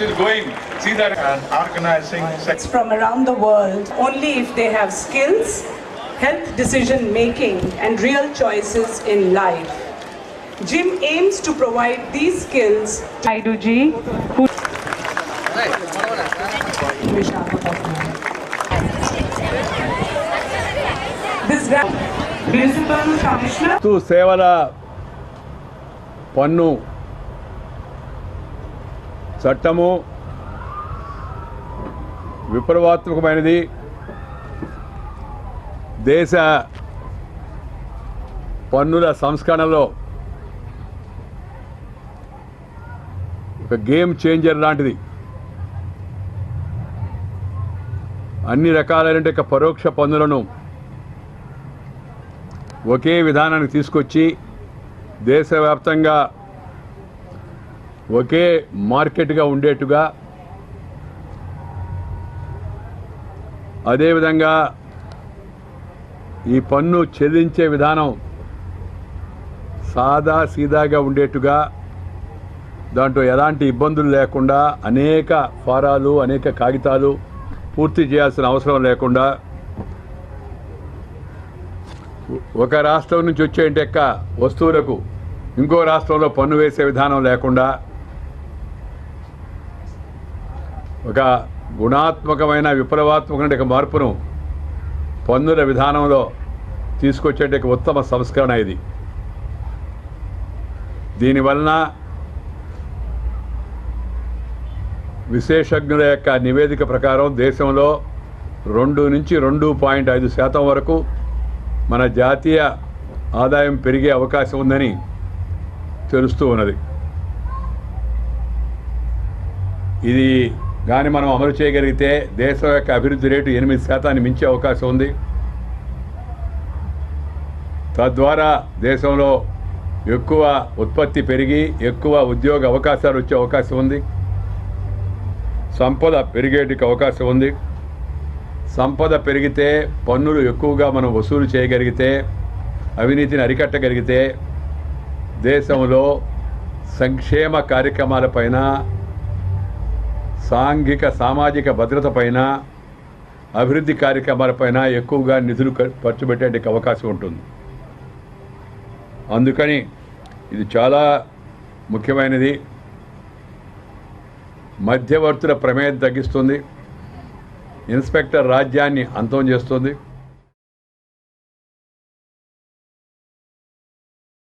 is going. See that and organizing from around the world only if they have skills, health decision making, and real choices in life. Jim aims to provide these skills I do G. who this municipal commissioner to Sevala Pannu చట్టము విప్లవాత్మకమైనది. దేశ పన్నుల సంస్కరణలో ఒక game changer లాంటిది. అన్ని రకాలైన పరోక్ష పన్నులను ఒకే విధానానికి తీసుకొచ్చి దేశవ్యాప్తంగా ఒకే మార్కెట్గా ఉండేట్టుగా అదేవిధంగా ఈ పన్ను చెల్లించే విధానం సాదా సీదాగా ఉండేట్టుగా దాంట్లో ఎలాంటి ఇబ్బందులు లేకుండా అనేక ఫారాలు అనేక కాగితాలు పూర్తి చేయాల్సిన అవసరం లేకుండా ఒక రాష్ట్రం నుంచి వచ్చే వస్తువులకు ఇంకో రాష్ట్రంలో పన్ను వేసే విధానం లేకుండా ఒక గుణాత్మకమైన విప్లవాత్మకమైన మార్పును పన్నుల విధానంలో తీసుకొచ్చే ఉత్తమ సంస్కరణ ఇది. దీనివలన విశేషజ్ఞుల యొక్క నివేదిక ప్రకారం దేశంలో రెండు నుంచి రెండు పాయింట్ ఐదు శాతం వరకు మన జాతీయ ఆదాయం పెరిగే అవకాశం ఉందని తెలుస్తూ ఉన్నది. ఇది కానీ మనం అమలు చేయగలిగితే దేశం యొక్క అభివృద్ధి రేటు ఎనిమిది శాతాన్ని మించే అవకాశం ఉంది. తద్వారా దేశంలో ఎక్కువ ఉత్పత్తి పెరిగి ఎక్కువ ఉద్యోగ అవకాశాలు వచ్చే అవకాశం ఉంది. సంపద పెరిగేటికి అవకాశం ఉంది. సంపద పెరిగితే పన్నులు ఎక్కువగా మనం వసూలు చేయగలిగితే అవినీతిని అరికట్టగలిగితే దేశంలో సంక్షేమ కార్యక్రమాలపైన సాంఘిక సామాజిక భద్రత పైన అభివృద్ధి కార్యక్రమాలపైన ఎక్కువగా నిధులు ఖర్చు పెట్టేందుకు అవకాశం ఉంటుంది. అందుకని ఇది చాలా ముఖ్యమైనది. మధ్యవర్తుల ప్రమేయం తగ్గిస్తుంది. ఇన్స్పెక్టర్ రాజ్యాన్ని అంతం చేస్తుంది.